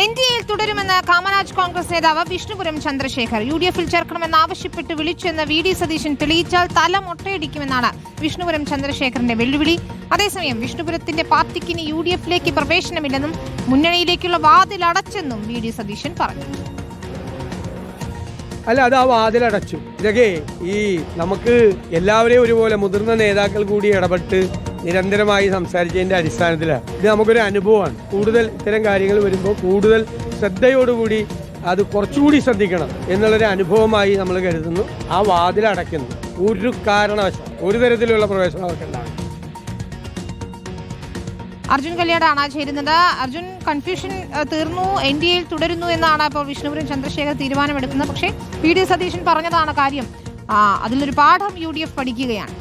N D എയിൽ തുടരുമെന്ന് കാമരാജ് കോൺഗ്രസ് നേതാവ് വിഷ്ണുപുരം ചന്ദ്രശേഖർ. യു ഡി എഫിൽ ചേർക്കണമെന്ന് ആവശ്യപ്പെട്ട് വിളിച്ചെന്ന് വി ഡി സതീശൻ തെളിയിച്ചാൽ തല മൊട്ടയടിക്കുമെന്നാണ് വിഷ്ണുപുരം ചന്ദ്രശേഖറിന്റെ വെല്ലുവിളി. അതേസമയം വിഷ്ണുപുരത്തിന്റെ പാർട്ടിക്ക് ഇനി യു ഡി എഫിലേക്ക് പ്രവേശനമില്ലെന്നും മുന്നണിയിലേക്കുള്ള വാതിൽ അടച്ചെന്നും വി ഡി സതീശൻ പറഞ്ഞു. അല്ല അത് ആ വാതിലടച്ചു ഇതൊക്കെ ഈ നമുക്ക് എല്ലാവരെയും ഒരുപോലെ മുതിർന്ന നേതാക്കൾ കൂടി ഇടപെട്ട് നിരന്തരമായി സംസാരിച്ചതിന്റെ അടിസ്ഥാനത്തിലാണ് ഇത് നമുക്കൊരു അനുഭവമാണ്. കൂടുതൽ ഇത്തരം കാര്യങ്ങൾ വരുമ്പോൾ കൂടുതൽ ശ്രദ്ധയോടുകൂടി അത് കുറച്ചുകൂടി ശ്രദ്ധിക്കണം എന്നുള്ളൊരു അനുഭവമായി നമ്മൾ കരുതുന്നു. ആ വാതിൽ വാതിലടയ്ക്കുന്നു ഒരു കാരണവശാൽ ഒരു തരത്തിലുള്ള പ്രവേശനം അവർക്ക് അർജുൻ കല്യാടാണ് ചേരുന്നത്. അർജുൻ കൺഫ്യൂഷൻ തീർന്നു. എൻ ഡി എയിൽ തുടരുന്നു എന്നാണ് ഇപ്പോൾ വിഷ്ണുപുരം ചന്ദ്രശേഖർ തീരുമാനമെടുക്കുന്നത്. പക്ഷേ പി ഡി സതീശൻ പറഞ്ഞതാണ് കാര്യം. അതിലൊരു പാഠം യു ഡി എഫ് പഠിക്കുകയാണ്.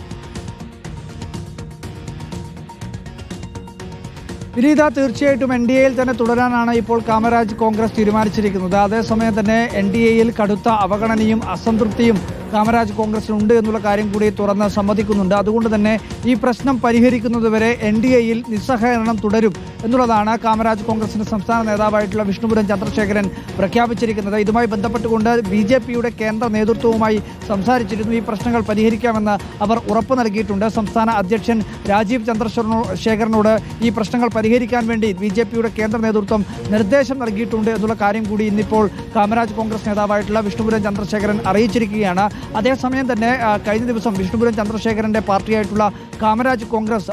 വിനീത തീർച്ചയായിട്ടും എൻ ഡി എയിൽ തന്നെ തുടരാനാണ് ഇപ്പോൾ കാമരാജ് കോൺഗ്രസ് തീരുമാനിച്ചിരിക്കുന്നത്. അതേസമയം തന്നെ എൻ ഡി എയിൽ കടുത്ത അവഗണനയും അസംതൃപ്തിയും കാമരാജ് കോൺഗ്രസിനുണ്ട് എന്നുള്ള കാര്യം കൂടി തുറന്ന് സമ്മതിക്കുന്നുണ്ട്. അതുകൊണ്ട് തന്നെ ഈ പ്രശ്നം പരിഹരിക്കുന്നതുവരെ എൻ ഡി എയിൽ നിസ്സഹകരണം തുടരും എന്നുള്ളതാണ് കാമരാജ് കോൺഗ്രസിന്റെ സംസ്ഥാന നേതാവായിട്ടുള്ള വിഷ്ണുപുരം ചന്ദ്രശേഖരൻ പ്രഖ്യാപിച്ചിരിക്കുന്നത്. ഇതുമായി ബന്ധപ്പെട്ടുകൊണ്ട് ബി ജെ പിയുടെ കേന്ദ്ര നേതൃത്വവുമായി സംസാരിച്ചിരുന്നു. ഈ പ്രശ്നങ്ങൾ പരിഹരിക്കാമെന്ന് അവർ ഉറപ്പ് നൽകിയിട്ടുണ്ട്. സംസ്ഥാന അധ്യക്ഷൻ രാജീവ് ചന്ദ്രശേഖരനോട് ഈ പ്രശ്നങ്ങൾ പരിഹരിക്കാൻ വേണ്ടി ബി ജെ പിയുടെ കേന്ദ്ര നേതൃത്വം നിർദ്ദേശം നൽകിയിട്ടുണ്ട് എന്നുള്ള കാര്യം കൂടി ഇന്നിപ്പോൾ കാമരാജ് കോൺഗ്രസ് നേതാവായിട്ടുള്ള വിഷ്ണുപുരം ചന്ദ്രശേഖരൻ അറിയിച്ചിരിക്കുകയാണ്. അതേസമയം തന്നെ കഴിഞ്ഞ ദിവസം വിഷ്ണുപുരം ചന്ദ്രശേഖരന്റെ പാർട്ടിയായിട്ടുള്ള കാമരാജ് കോൺഗ്രസ്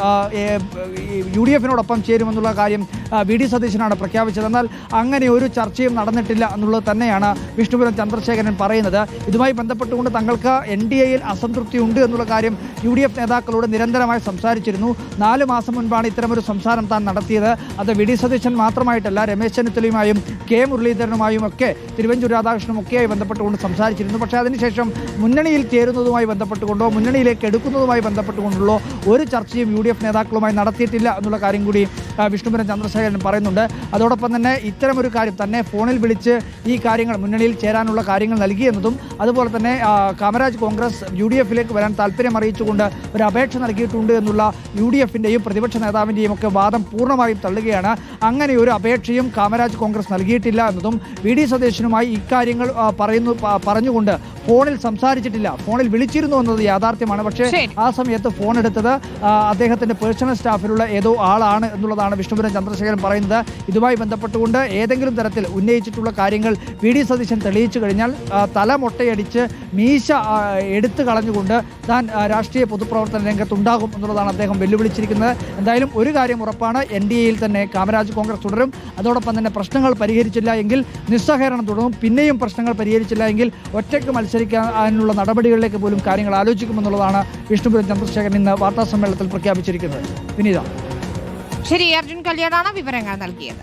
യു ഡി എഫിനോടൊപ്പം ചേരുമെന്നുള്ള കാര്യം വി ഡി സതീശനാണ് പ്രഖ്യാപിച്ചത്. എന്നാൽ അങ്ങനെ ഒരു ചർച്ചയും നടന്നിട്ടില്ല എന്നുള്ളത് തന്നെയാണ് വിഷ്ണുപുരം ചന്ദ്രശേഖരൻ പറയുന്നത്. ഇതുമായി ബന്ധപ്പെട്ടുകൊണ്ട് തങ്ങൾക്ക് എൻ ഡി എയിൽ അസംതൃപ്തി ഉണ്ട് എന്നുള്ള കാര്യം യു ഡി എഫ് നേതാക്കളോട് നിരന്തരമായി സംസാരിച്ചിരുന്നു. നാല് മാസം മുൻപാണ് ഇത്തരമൊരു സംസാരം താൻ നടത്തിയത്. അത് വി ഡി സതീശൻ മാത്രമായിട്ടല്ല രമേശ് ചെന്നിത്തലയുമായും കെ മുരളീധരനുമായും ഒക്കെ തിരുവഞ്ചൂർ രാധാകൃഷ്ണനും ഒക്കെയായി ബന്ധപ്പെട്ടുകൊണ്ട് സംസാരിച്ചിരുന്നു. പക്ഷേ അതിനുശേഷം മുന്നണിയിൽ ചേരുന്നതുമായി ബന്ധപ്പെട്ടുകൊണ്ടോ മുന്നണിയിലേക്ക് എടുക്കുന്നതുമായി ബന്ധപ്പെട്ടുകൊണ്ടുള്ള ഒരു ചർച്ചയും യു ഡി എഫ് നേതാക്കളുമായി നടത്തിയിട്ടില്ല എന്നുള്ള കാര്യം കൂടി ആ, വിഷ്ണുപുരൻ ചന്ദ്രശേഖരൻ പറയുന്നുണ്ട്. അതോടൊപ്പം തന്നെ ഇത്തരമൊരു കാര്യം തന്നെ ഫോണിൽ വിളിച്ച് ഈ കാര്യങ്ങൾ മുന്നണിയിൽ ചേരാനുള്ള കാര്യങ്ങൾ നൽകിയെന്നതും അതുപോലെ തന്നെ കാമരാജ് കോൺഗ്രസ് യു ഡി എഫിലേക്ക് വരാൻ താല്പര്യം അറിയിച്ചുകൊണ്ട് ഒരു അപേക്ഷ നൽകിയിട്ടുണ്ട് എന്നുള്ള യു ഡി എഫിന്റെയും പ്രതിപക്ഷ നേതാവിന്റെയും ഒക്കെ വാദം പൂർണമായും തള്ളുകയാണ്. അങ്ങനെ ഒരു അപേക്ഷയും കാമരാജ് കോൺഗ്രസ് നൽകിയിട്ടില്ല എന്നതും വി ഡി സതീശനുമായി ഇക്കാര്യങ്ങൾ പറയുന്നു പറഞ്ഞുകൊണ്ട് ഫോണിൽ സംസാരിച്ചിട്ടില്ല. ഫോണിൽ വിളിച്ചിരുന്നു എന്നത് യാഥാർത്ഥ്യമാണ്. പക്ഷേ ആ സമയത്ത് ഫോൺ എടുത്തത് അദ്ദേഹത്തിന്റെ അദ്ദേഹത്തിന്റെ പേഴ്സണൽ സ്റ്റാഫിലുള്ള ഏതോ ആളാണ് എന്നുള്ളതാണ് വിഷ്ണുപുരൻ ചന്ദ്രശേഖരൻ പറയുന്നത്. ഇതുമായി ബന്ധപ്പെട്ടുകൊണ്ട് ഏതെങ്കിലും തരത്തിൽ ഉന്നയിച്ചിട്ടുള്ള കാര്യങ്ങൾ വി ഡി സതീശൻ തെളിയിച്ചു കഴിഞ്ഞാൽ തല മുട്ടയടിച്ച് മീശ എടുത്തു കളഞ്ഞുകൊണ്ട് താൻ രാഷ്ട്രീയ പൊതുപ്രവർത്തന രംഗത്തുണ്ടാകും എന്നുള്ളതാണ് അദ്ദേഹം വെല്ലുവിളിച്ചിരിക്കുന്നത്. എന്തായാലും ഒരു കാര്യം ഉറപ്പാണ് എൻ ഡി എയിൽ തന്നെ കാമരാജ് കോൺഗ്രസ് തുടരും. അതോടൊപ്പം തന്നെ പ്രശ്നങ്ങൾ പരിഹരിച്ചില്ല എങ്കിൽ നിസ്സഹകരണം തുടങ്ങും. പിന്നെയും പ്രശ്നങ്ങൾ പരിഹരിച്ചില്ല എങ്കിൽ ഒറ്റയ്ക്ക് മത്സരിക്കാനുള്ള നടപടികളിലേക്ക് പോലും കാര്യങ്ങൾ ആലോചിക്കുമെന്നുള്ളതാണ് വിഷ്ണുപുരം ചന്ദ്രശേഖരൻ ഇന്ന് വാർത്താ സമ്മേളനത്തിൽ പ്രഖ്യാപിച്ചിരിക്കുന്നത്. വിനീത. ശരി അർജുൻ കല്യാണാണ് വിവരങ്ങൾ നൽകിയത്.